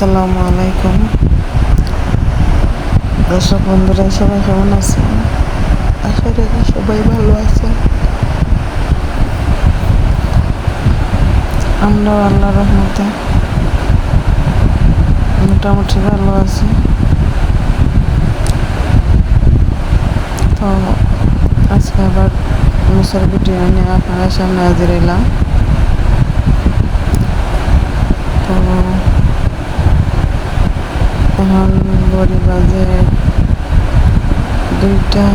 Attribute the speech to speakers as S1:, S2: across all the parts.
S1: আসসালামু আলাইকুম। দর্শক বন্ধুরা, সবাই কেমন আছেন? আশা করি সবাই ভালো আছে আমরা আল্লাহ রহমতে মোটামুটি ভালো আছি। তো আজকে আবার মুসার ভিডিও নিয়ে আপনাদের সামনে হাজির এলাম তো এখন বড়ি বাজে দুইটা,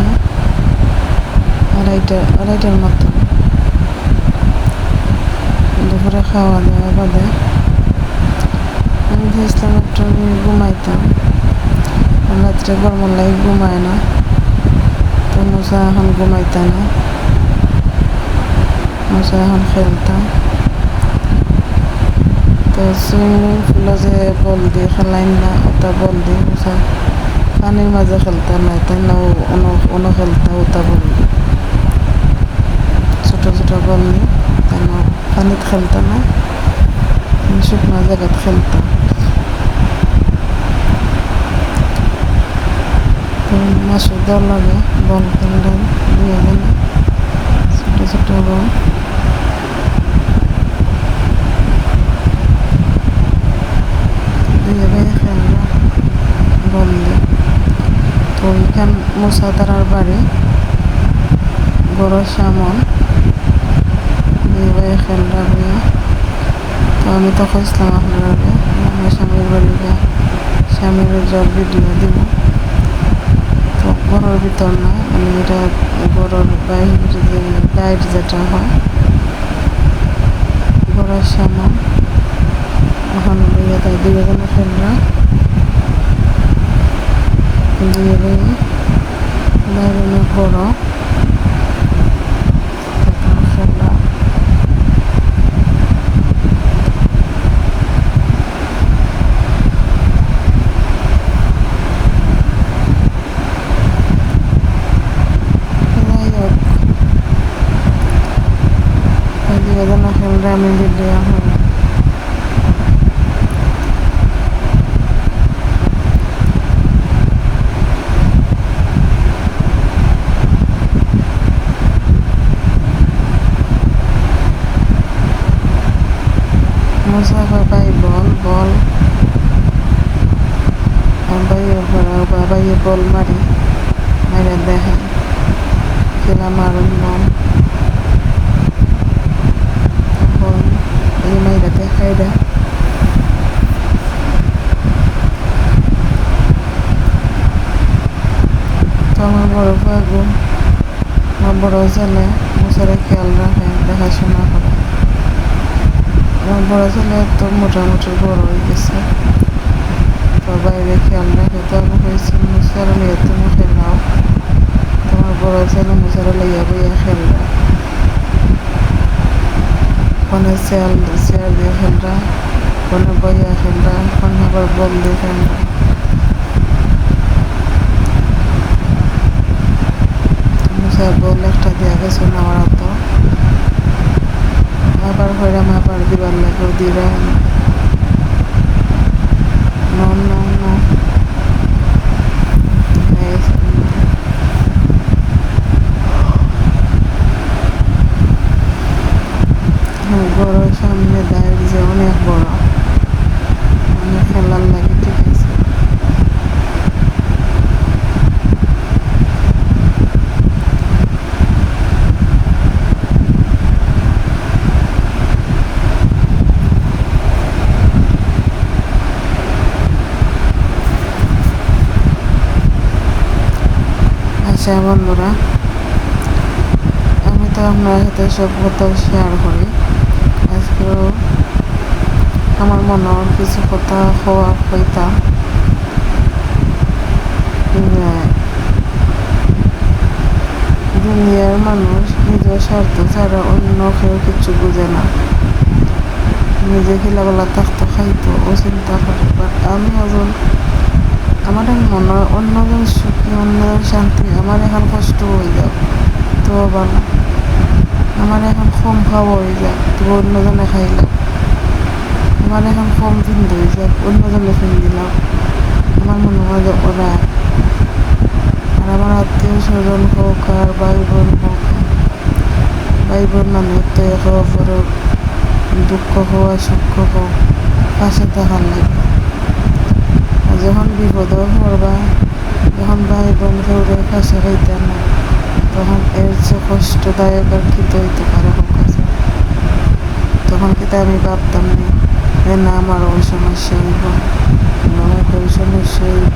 S1: আড়াইটা, আড়াইটার মতো। দুপুরে খাওয়া দাওয়া বাদে আমি ভাবছিলাম একটু ঘুমাইতাম। রাত্রে গরমের লাগে ঘুমায় না। তো মশা এখন ঘুমাইতা না। মশা এখন খেলতাম। তো সুইমিং পুলে যে বল দিয়ে খেলাইন না ওটা বল দিয়ে পানির মাঝে খেলতা নাই তাই না অন্য অন্য খেলতা ওটা বল ছোটো ছোটো বল দিয়ে তাই পানিত খেলতা না শুকনো জায়গাত খেলতা তো মাসুদার লাগে বল খেললেন দিয়ে ছোটো ছোটো বল দিয়ে ভাই খেললো বল দিয়ে তো ওইখান মুসাদারার বাড়ি বড় সামন তো আমি তো খুঁজলাম আপনারা আমার স্বামীর বাড়ি স্বামীর জল ভিডিও দিব। তো ঘরের ভিতর না মানে এটা ঘরের বাইরে যে লাইট যেটা হয় ঘরের সামন এখন লইয়া তাই দিয়ে অনেক বড় তারপর খেলরা যাই হোক ওই দুই জনে খেলরা আমি ভিডিও হয় মশা বাবাই বল বল বাইয়ে বাবাইয়ে মারি মারে দেখে খেলা মারুন মন বল এই মাইরা দেখাই দেয় তো আমার বড় বাবু আমার বড় ছেলে মশারে খেয়াল রাখে দেখাশোনা করে। আমার বড় ছেলে তো মোটামুটি বড় হয়ে গেছে। খেয়াল রাখে তো আমি হয়েছি মুসার লিয়ে তুমি খেলাও তোমার বড় ছেলে মুসারে লইয়া বইয়া খেলরা। কোনে চেয়ার চেয়ার দিয়ে খেলরা। কোনে বইয়া খেলরা, কোনে আবার বল দিয়ে খেলরা। মুসার বল একটা দিয়া গেছে আমার তো আবার হইরাম আবার দিবার লাগে দিরা সামনে দায়ের যে অনেক বড়। অনেক খেলার লাগে, ঠিক আছে? আচ্ছা বন্ধুরা, আমি তো আপনার সাথে সব কথা শেয়ার করি। আমার মনের কিছু কথা হওয়া হইতা। দুনিয়ার মানুষ নিজের স্বার্থ ছাড়া অন্য কেউ কিছু বুঝে না। নিজে খিলাবেলা থাকতো, খাইতো ও চিন্তা করে। বাট আমি এখন আমার এখন মনে অন্যজন সুখী অন্যজন শান্তি আমার এখন কষ্ট হয়ে যাও তো ভালো আমার এখন কম খাওয়া হয়ে যায় তো অন্যজনে খাইলাম। আমার এখন কম চিন্তা হয়েছে অন্যজনে ফোন দিলাম আমার মনে হয় যে ওরা আর আমার আত্মীয় স্বজন হোক আর ভাই বোন হোক ভাই বোন মানে তো একে অপরের দুঃখ হওয়া সুখ হোক পাশে থাকার লাগে আর যখন বিপদও পড়বা যখন ভাই বোন কেউরে পাশে হইতে না তখন এর যে কষ্টদায়ক আর কি হইতে পারে হোক তখন কিন্তু আমি ভাবতাম না যে না আমার ওই সমস্যা হইব আমার ওই সমস্যা হইব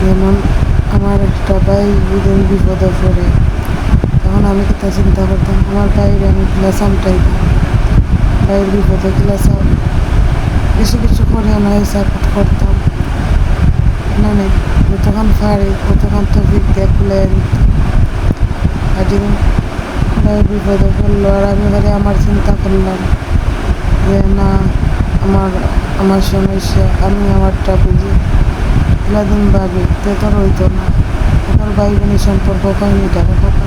S1: যেমন আমার একটা ভাই দুদিন বিপদে পড়ে, তখন আমি কিতা চিন্তা করতাম, আমার ভাইয়ের আমি ক্লাস আমটাইতাম ভাইয়ের বিপদে ক্লাস বেশি কিছু করে না সাপোর্ট করতাম। না না, যতক্ষণ পারি, ততক্ষণ তো খুলে আর যেদিন ভাই বিপদে পড়ল আর আমি এবারে আমার চিন্তা করলাম যে না, আমার আমার সমস্যা, আমি আমারটা বুঝি। এলাদিন ভাবি তো তোর হইতো না। তোর ভাই বোনের সম্পর্ক কয়নি টাকা কথা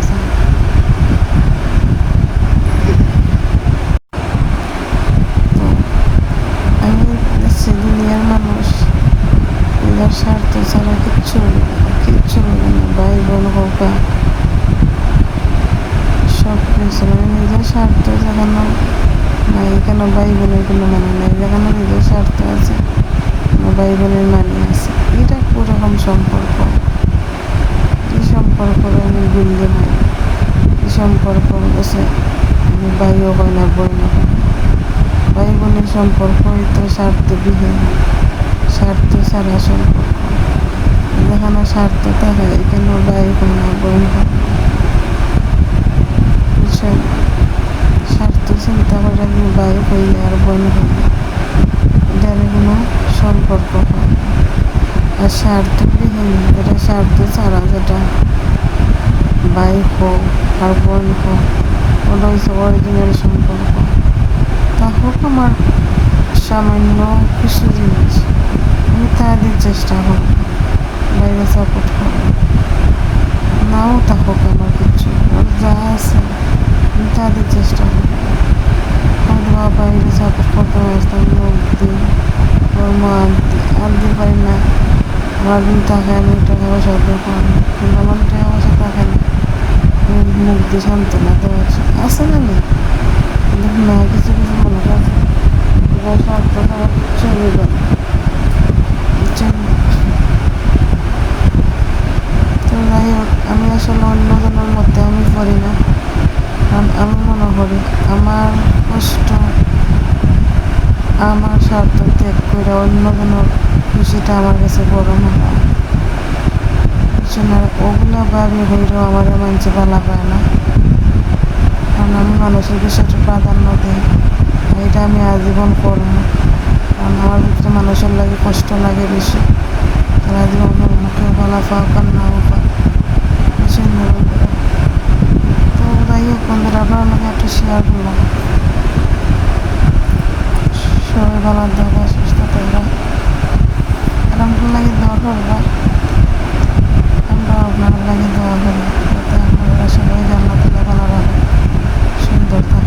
S1: তো আমি দেখছি দুনিয়ার মানুষ নিজের স্বার্থ ছাড়া কিচ্ছু বলে না কিচ্ছু বলে না ভাই বোন হোক বা সব কিছু মানে নিজের স্বার্থ যেখানে নাই কেন ভাই বোনের কোনো মানে নাই? যেখানে নিজের স্বার্থ আছে ভাই বোনের মানে আছে। এটা কোরকম সম্পর্ক? এই সম্পর্ক আমি বুঝতে নাই এই সম্পর্ক বসে আমি ভাইও হয় না বই না হয় না। ভাই বোনের সম্পর্ক তো স্বার্থবিহীন, স্বার্থ ছাড়া সম্পর্ক। যেখানে স্বার্থ থাকে এখানে ভাই হয় না, বোন হয় না? স্বার্থ চিন্তা করে ভাই হইলে আর বোন হইলে এটার কোনো সম্পর্ক হয় আর স্বার্থবিহীন যেটা স্বার্থ ছাড়া যেটা ভাই হোক আর বোন হোক, ওটা হচ্ছে অরিজিনাল সম্পর্ক। তা হোক আমার সামান্য কিছু জিনিস, আমি তাদের চেষ্টা করব বাইরে সাপোর্ট করব নাও তা হোক আমার কিছু ওর যা আছে। তাদের চেষ্টা করব হয়তো বা বাইরে সাপোর্ট করতে লোক দিই, ওর মা আর দিতে পারি না। আমার দিন থাকে, আমি টাকা পয়সা দোকান কিন্তু আমার টাকা পয়সা থাকে না। মুখ দিয়ে সান্ত্বনা দেওয়া আছে। না নেই কিন্তু না কিছু কিছু মনে আছে এবার স্বার্থ ছাড়া চলবে না বুঝছেন? তো যাই হোক, আমি আসলে অন্যজনের মধ্যে আমি পড়ি না। আমি মনে করি আমার কষ্ট, আমার স্বার্থ ত্যাগ করে অন্যজনের খুশিটা আমার কাছে বড় মনে হয়। ওগুলো ভাবি হইলেও আমার মানছে ভালো পায় না। কারণ আমি মানুষের বিষয়টা প্রাধান্য দিই এটা আমি আজীবন করব। কারণ আমার ভিতরে মানুষের লাগে কষ্ট লাগে বেশি। তারা জীবন মুখে ভালো আর নাও লাগাইয়া বন্ধুরা ভালো লাগে একটা শেয়ার করলাম সবাই ভালো থাকবে সুস্থ থাকবে এরকম লাগে দোয়া করবে আমরা আপনার লাগে দোয়া করি যাতে আপনারা সবাই জান্নাতে ভালো রাখে সুন্দর থাকে